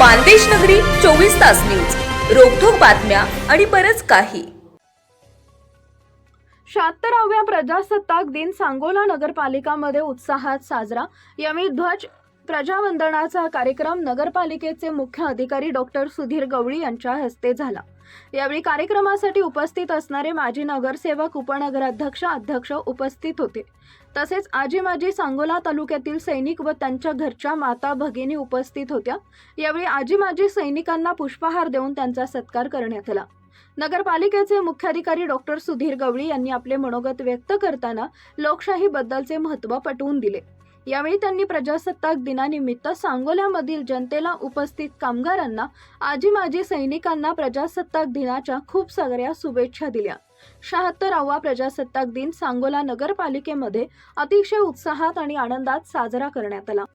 मानदेश नगरी चोवीस तास न्यूज. रोखोक बातम्या आणि बरच काही. शहात्तराव्या प्रजासत्ताक दिन सांगोला नगरपालिकामध्ये उत्साहात साजरा. यावेळी ध्वज प्रजावंदनाचा कार्यक्रम नगरपालिकेचे मुख्य अधिकारी डॉक्टर सुधीर गवळी यांच्या हस्ते झाला. यावेळी कार्यक्रमासाठी उपस्थित असणारे माजी नगरसेवक उपनगराध्यक्ष अध्यक्ष उपस्थित होते. तसेच आजी माजी सांगोला तालुक्यातील सैनिक व त्यांच्या घरच्या माता भगिनी उपस्थित होत्या. यावेळी आजी माजी सैनिकांना पुष्पहार देऊन त्यांचा सत्कार करण्यात आला. नगरपालिकेचे मुख्याधिकारी डॉक्टर सुधीर गवळी यांनी आपले मनोगत व्यक्त करताना लोकशाहीबद्दलचे महत्त्व पटवून दिले. यावेळी त्यांनी प्रजासत्ताक दिनानिमित्त सांगोल्यामधील जनतेला उपस्थित कामगारांना आजी माजी सैनिकांना प्रजासत्ताक दिनाच्या खूप साऱ्या शुभेच्छा दिल्या. शहात्तरावा प्रजासत्ताक दिन सांगोला नगरपालिकेमध्ये अतिशय उत्साहात आणि आनंदात साजरा करण्यात आला.